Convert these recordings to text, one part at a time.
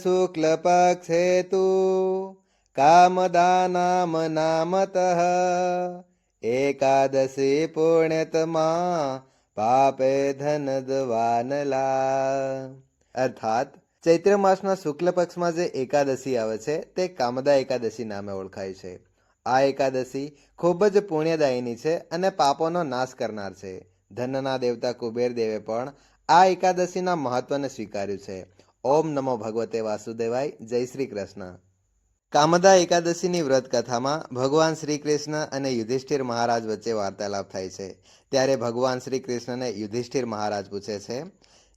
શુક્લપક્ષે તુ કામદા નામ નામતઃ એકાદશી પુણ્યતમા પાપે ધનદવાનલા અર્થાત ચૈત્ર માસના શુક્લ પક્ષમાં જે એકાદશી આવે છે તે કામદા એકાદશી નામે ઓળખાય છે આ એકાદશી ખૂબ જ પુણ્યદાયીની છે અને પાપોનો નાશ કરનાર છે ધનના દેવતા કુબેર દેવે પણ આ એકાદશીના મહત્વને સ્વીકાર્યું છે ઓમ નમો ભગવતે વાસુદેવાય, જય શ્રી કૃષ્ણ. કામદા એકાદશીની વ્રત કથામાં ભગવાન શ્રી કૃષ્ણ અને યુધિષ્ઠિર મહારાજ વચ્ચે વાર્તાલાપ થાય છે. ત્યારે ભગવાન શ્રી કૃષ્ણને યુધિષ્ઠિર મહારાજ પૂછે છે,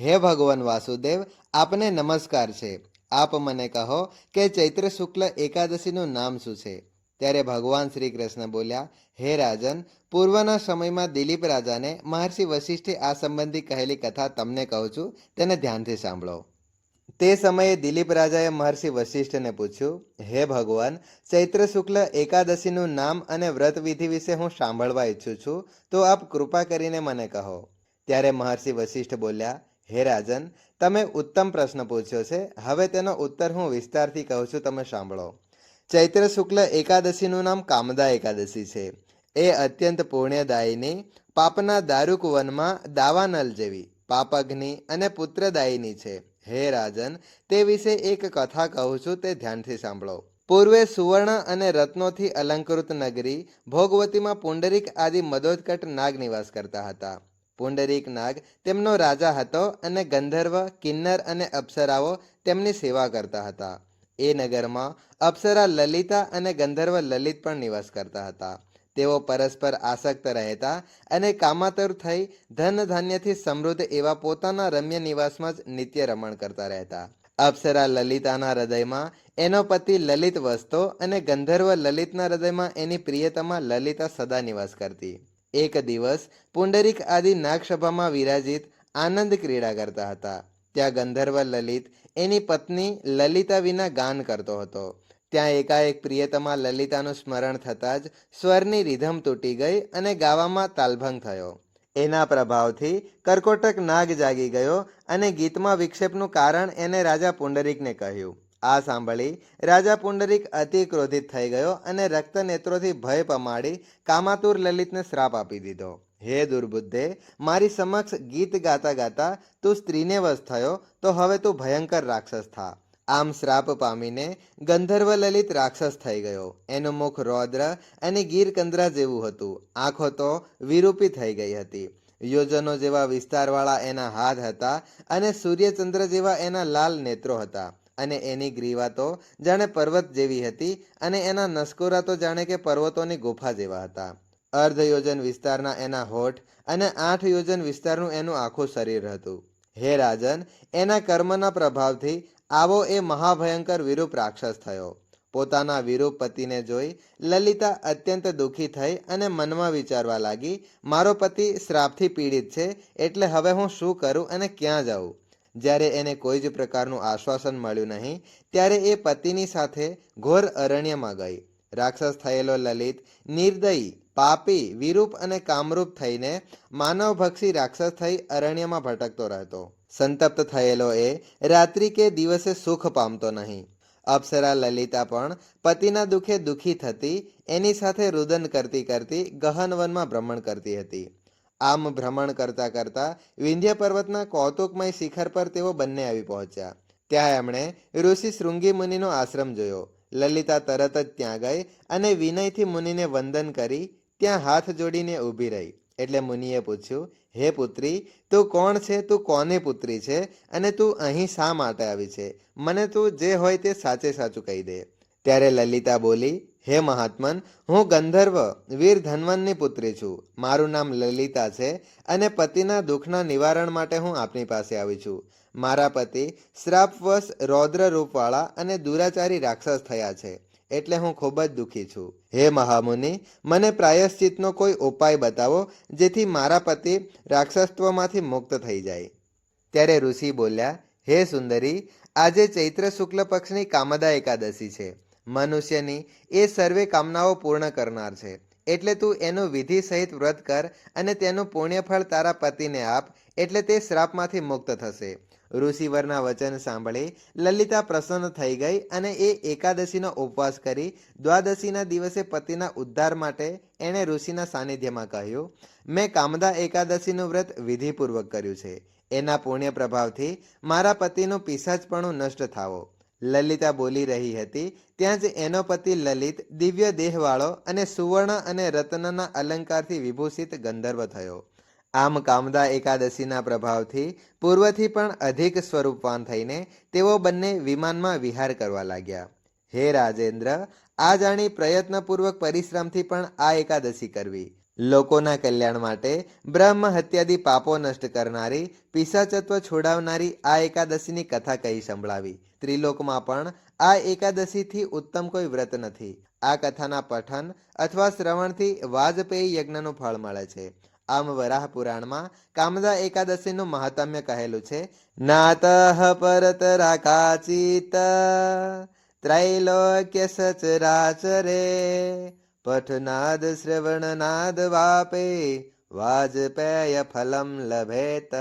હે ભગવાન વાસુદેવ, આપને નમસ્કાર છે. આપ મને કહો કે ચૈત્ર શુક્લ એકાદશીનું નામ શું છે? ત્યારે ભગવાન શ્રી કૃષ્ણ બોલ્યા, હે રાજન, પૂર્વના સમયમાં દિલીપ રાજાને મહર્ષિ વશિષ્ઠે આ સંબંધી કહેલી કથા તમને કહું છું, તેને ધ્યાનથી સાંભળો. તે સમયે દિલીપ રાજાએ મહર્ષિ વશિષ્ઠને પૂછ્યું, હે ભગવાન, ચૈત્ર શુક્લ એકાદશીનું નામ અને વ્રત વિધિ વિશે હું સાંભળવા ઈચ્છું છું, તો આપ કૃપા કરીને મને કહો. ત્યારે મહર્ષિ વશિષ્ઠ બોલ્યા, હે રાજન, તમે ઉત્તમ પ્રશ્ન પૂછ્યો છે. હવે તેનો ઉત્તર હું વિસ્તારથી કહું છું, તમે સાંભળો. ચૈત્ર શુક્લ એકાદશીનું નામ કામદા એકાદશી છે. એ અત્યંત પુણ્યદાયીની, પાપના દારૂક વનમાં દાવાનલ જેવી પાપગ્નિ અને પુત્રદાયીની છે. હે રાજન, તે વિશે એક કથા કહું છું, તે ધ્યાનથી સાંભળો. પૂર્વે સુવર્ણ અને રત્નોથી અલંકૃત નગરી ભોગવતીમાં પુંડરીક આદિ મદોદકટ નાગ નિવાસ કરતા હતા. પુંડરીક નાગ તેમનો રાજા હતો અને ગંધર્વ, કિન્નર અને અપ્સરાઓ તેમની સેવા કરતા હતા. એ નગરમાં અપ્સરા લલિતા અને ગંધર્વ લલિત પણ નિવાસ કરતા હતા. તેઓ પરસ્પર આસક્ત રહેતા અને કામાતર થઈ ધન ધાન્યથી સમૃદ્ધ એવા પોતાના રમ્ય નિવાસમાં જ નિત્ય રમણ કરતા રહેતા. અપ્સરા લલિતાના હૃદયમાં એનો પતિ લલિત વસતો અને ગંધર્વ લલિતના હૃદયમાં એની પ્રિયતમા લલિતા સદા નિવાસ કરતી. એક દિવસ પુંડરીક આદિ નાગસભામાં વિરાજિત આનંદ ક્રીડા કરતા હતા. ત્યાં ગંધર્વ લલિત એની પત્ની લલિતા વિના ગાન કરતો હતો. ત્યાં એકાએક પ્રિયતમા લલિતાનું સ્મરણ થતાં જ સ્વરની રીધમ તૂટી ગઈ અને ગાવામાં તાલભંગ થયો. એના પ્રભાવથી કર્કોટક નાગ જાગી ગયો અને ગીતમાં વિક્ષેપનું કારણ એને રાજા પુંડરીકને કહ્યું. આ સાંભળી રાજા પુંડરીક અતિ ક્રોધિત થઈ ગયો અને રક્ત નેત્રોથી ભય પમાડી કામાતુર લલિતને શ્રાપ આપી દીધો. હે દુર્બુદ્ધે, મારી સમક્ષ ગીત ગાતા ગાતા તું સ્ત્રીને વશ થયો તો હવે તું ભયંકર રાક્ષસ થા. આમ શ્રાપ પામીને ગંધર્વ લલિત રાક્ષસ થઈ ગયો. એનું મુખ રૌદ્ર અને ગીરકંદરા જેવું હતું. આંખો તો વિરૂપી થઈ ગઈ હતી. યોજનો જેવા વિસ્તારવાળા એના હાથ હતા અને સૂર્યચંદ્ર જેવા એના લાલ નેત્રો હતા. અને એની ગ્રીવા તો જાણે પર્વત જેવી હતી અને એના નસકોરા તો જાણે કે પર્વતોની ગુફા જેવા હતા. અર્ધ યોજન વિસ્તારના એના હોઠ અને આઠ યોજન વિસ્તારનું એનું આખું શરીર હતું. હે રાજન, એના કર્મના પ્રભાવથી આવો એ મહાભયંકર વિરૂપ રાક્ષસ થયો. પોતાના વિરૂપ પતિને જોઈ લલિતા અત્યંત દુઃખી થઈ અને મનમાં વિચારવા લાગી, મારો પતિ શ્રાપથી પીડિત છે, એટલે હવે હું શું કરું અને ક્યાં જાઉં? જ્યારે એને કોઈ જ પ્રકારનું આશ્વાસન મળ્યું નહીં, ત્યારે એ પતિની સાથે ઘોર અરણ્યમાં ગઈ. રાક્ષસ થયેલો લલિત નિર્દયી, પાપી, વિરૂપ અને કામરૂપ થઈને માનવભક્ષી રાક્ષસ થઈ અરણ્યમાં ભટકતો રહેતો. સંતપ્ત થયેલો એ રાત્રિ કે દિવસે સુખ પામતો નહીં. અપ્સરા લલિતા પણ પતિના દુઃખે દુઃખી થતી, એની સાથે રુદન કરતી કરતી ગહન વનમાં ભ્રમણ કરતી હતી. આમ ભ્રમણ કરતા કરતા વિંધ્ય પર્વતના કૌતુકમય શિખર પર તેઓ બંને આવી પહોંચ્યા. ત્યાં એમણે ઋષિ શૃંગી મુનિનો આશ્રમ જોયો. લલિતા તરત જ ત્યાં ગઈ અને વિનયથી મુનિને વંદન કરી, ત્યાં હાથ જોડીને ઊભી રહી. એટલે મુનિએ પૂછ્યું, હે પુત્રી, તું કોણ છે? તું કોની પુત્રી છે? અને તું અહીં શા માટે આવી છે? મને તું જે હોય તે સાચે સાચું કહી દે. ત્યારે લલિતા બોલી, હે મહાત્મન, હું ગંધર્વ, વીર ધનવનની પુત્રી છું. મારું નામ લલિતા છે અને પતિના દુઃખના નિવારણ માટે હું આપની પાસે આવી છું. મારા પતિ શ્રાપવશ રૌદ્ર રૂપવાળા અને દુરાચારી રાક્ષસ થયા છે. એટલે હું ખૂબ જ દુઃખી છું. હે મહામુનિ, મને પ્રાયશ્ચિતનો કોઈ ઉપાય બતાવો જેથી મારા પતિ રાક્ષસત્વમાંથી મુક્ત થઈ જાય. ત્યારે ઋષિ બોલ્યા, હે સુંદરી, આજે ચૈત્ર શુક્લ પક્ષની કામદા એકાદશી છે. મનુષ્યની એ સર્વે કામનાઓ પૂર્ણ કરનાર છે. એટલે તું એનું વિધિ સહિત વ્રત કર અને તેનું પુણ્યફળ તારા પતિને આપ, એટલે તે શ્રાપમાંથી મુક્ત થશે. ઋષિવરના વચન સાંભળી લલિતા પ્રસન્ન થઈ ગઈ અને એ એકાદશીનો ઉપવાસ કરી દ્વાદશીના દિવસે પતિના ઉદ્ધાર માટે એણે ઋષિના સાનિધ્યમાં કહ્યું, મેં કામદા એકાદશીનું વ્રત વિધિપૂર્વક કર્યું છે. એના પુણ્ય પ્રભાવથી મારા પતિનું પિશાચપણું નષ્ટ થાવો. લલિતા બોલી રહી હતી, ત્યાં જ એનો પતિ લલિત, દિવ્ય દેહવાળો અને સુવર્ણ અને રત્નના અલંકારથી વિભૂષિત ગંધર્વ થયો. આમ કામદા એકાદશીના પ્રભાવથી પૂર્વથી પણ અધિક સ્વરૂપવાન થઈને તેઓ બંને વિમાનમાં વિહાર કરવા લાગ્યા. હે રાજેન્દ્ર આ જાણી પ્રયત્નપૂર્વક પરિશ્રમથી પણ આ એકાદશી કરવી. લોકોના કલ્યાણ માટે બ્રહ્મ હત્યાદી પાપો નષ્ટ કરનારી, પિશાચત્વ છોડાવનારી આ એકાદશીની કથા કહી સંભળાવી. ત્રિલોકમાં પણ આ એકાદશીથી ઉત્તમ કોઈ વ્રત નથી. આ કથાના પઠન અથવા શ્રવણથી વાજપેયી યજ્ઞનું ફળ મળે છે. આમ વરાહ પુરાણમાં કામદા એકાદશીનું મહાત્મ્ય કહેલું છે. નાતઃ પરતરા કાચિત ત્રૈલોક્ય સચરાચરે પઠનાદ શ્રવણનાદ વાપે, વાજપેય ફલમ લભેત.